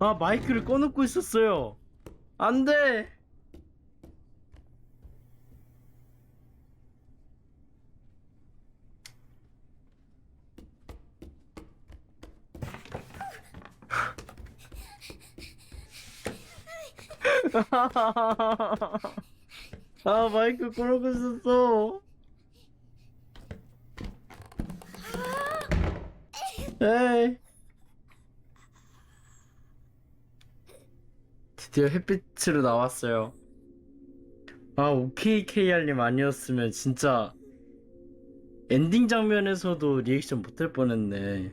아 마이크를 꺼놓고 있었어요. 안 돼. 아 마이크 꺼놓고 있었어. 에이. 드디어 햇빛으로 나왔어요. 아, OKKR님 아니었으면 진짜 엔딩 장면에서도 리액션 못할 뻔했네.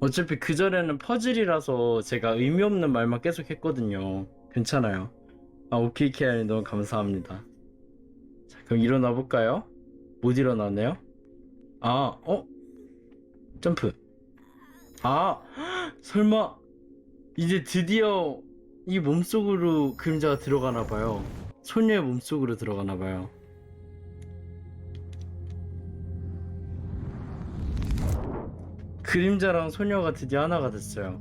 어차피 그 전에는 퍼즐이라서 제가 의미 없는 말만 계속 했거든요. 괜찮아요. 아, OKKR님 너무 감사합니다. 자, 그럼 일어나 볼까요? 못 일어나네요? 아, 어? 점프. 아, 설마 이제 드디어 이 몸속으로 그림자가 들어가나 봐요. 소녀의 몸속으로 들어가나 봐요. 그림자랑 소녀가 드디어 하나가 됐어요.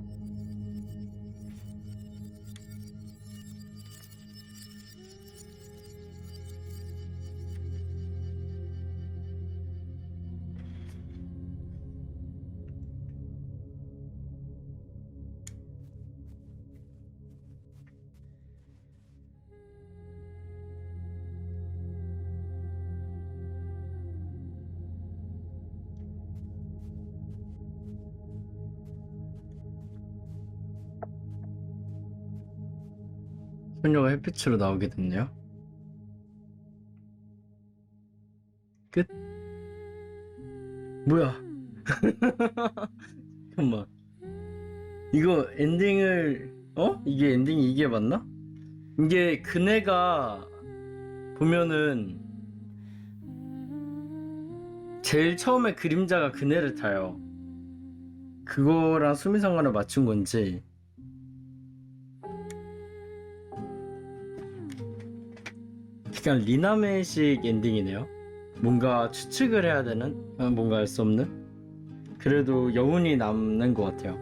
소녀가 햇빛으로 나오게 됐네요. 끝. 뭐야? 잠깐만. 이거 엔딩을 어? 이게 엔딩이 이게 맞나? 이게 그네가 보면은 제일 처음에 그림자가 그네를 타요. 그거랑 수미상관을 맞춘 건지 약간 리나메식 엔딩이네요. 뭔가 추측을 해야 되는 어, 뭔가 알 수 없는 그래도 여운이 남는 것 같아요.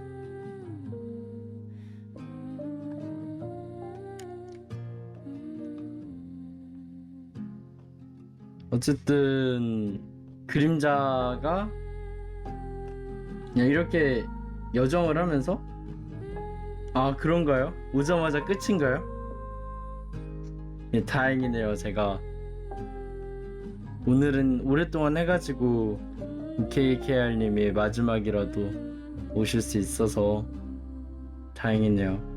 어쨌든 그림자가 그냥 이렇게 여정을 하면서 아 그런가요? 오자마자 끝인가요? 예, 다행이네요. 제가 오늘은 오랫동안 해가지고 KKR님이 마지막이라도 오실 수 있어서 다행이네요.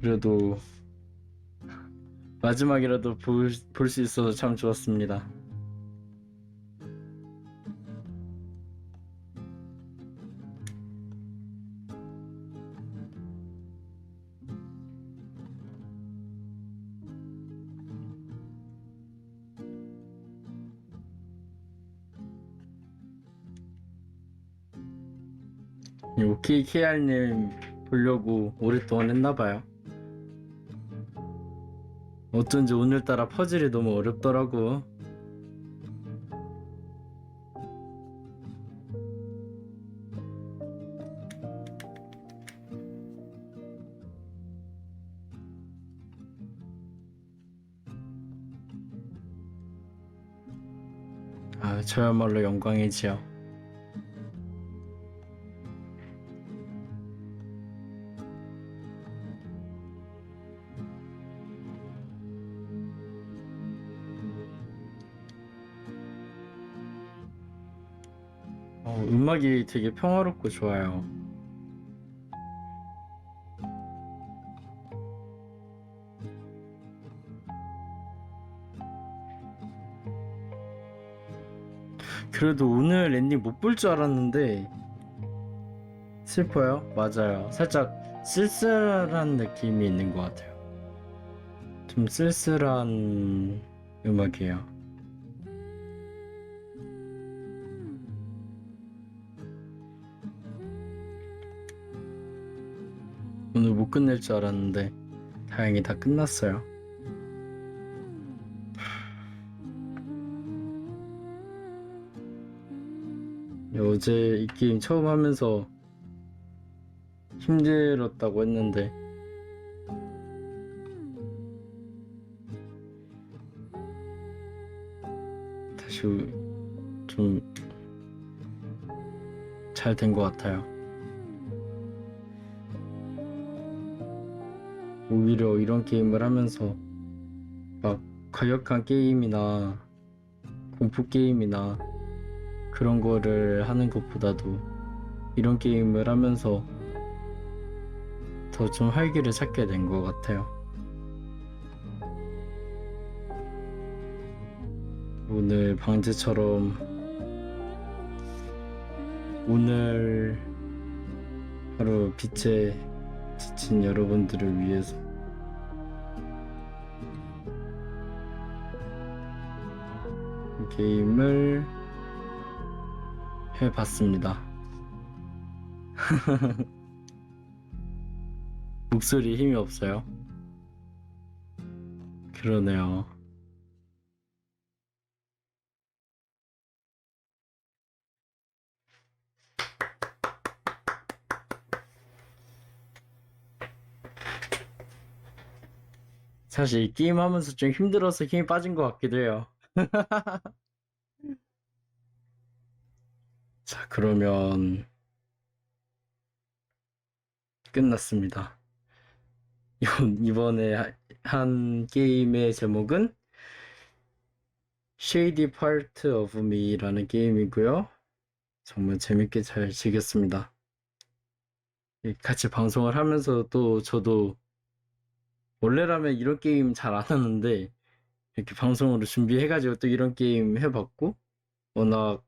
그래도 마지막이라도 볼 수 있어서 참 좋았습니다. 오케이 KR님 보려고 오랫동안 했나봐요. 어쩐지 오늘따라 퍼즐이 너무 어렵더라고. 아, 저야말로 영광이지요. 어, 음악이 되게 평화롭고 좋아요. 그래도 오늘 엔딩 못 볼 줄 알았는데 슬퍼요? 맞아요. 살짝 쓸쓸한 느낌이 있는 것 같아요. 좀 쓸쓸한 음악이에요. 오늘 못 끝낼 줄 알았는데 다행히 다 끝났어요. 어제 이 게임 처음 하면서 힘들었다고 했는데 다시 좀 잘 된 것 같아요. 오히려 이런 게임을 하면서 막 과격한 게임이나 공포 게임이나 그런 거를 하는 것보다도 이런 게임을 하면서 더 좀 활기를 찾게 된 것 같아요. 오늘 방제처럼 오늘 하루 빛에 지친 여러분들을 위해서 이 게임을 해봤습니다. 목소리 힘이 없어요. 그러네요. 사실 이 게임 하면서 좀 힘들어서 힘이 빠진 것 같기도 해요. 자, 그러면 끝났습니다. 이번- 이번에 하- 한 게임의 제목은 Shady Part of Me라는 게임이고요. 정말 재밌게 잘 즐겼습니다. 이 같이 방송을 하면서 또 저도 원래라면 이런 게임 잘 안 하는데 이렇게 방송으로 준비해가지고 또 이런 게임 해봤고 워낙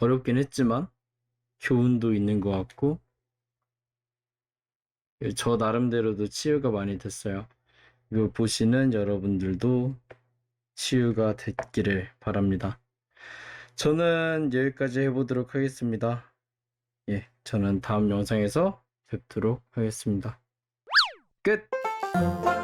어렵긴 했지만 교훈도 있는 것 같고 저 나름대로도 치유가 많이 됐어요. 이거 보시는 여러분들도 치유가 됐기를 바랍니다. 저는 여기까지 해보도록 하겠습니다. 예, 저는 다음 영상에서 뵙도록 하겠습니다. 끝! Bye.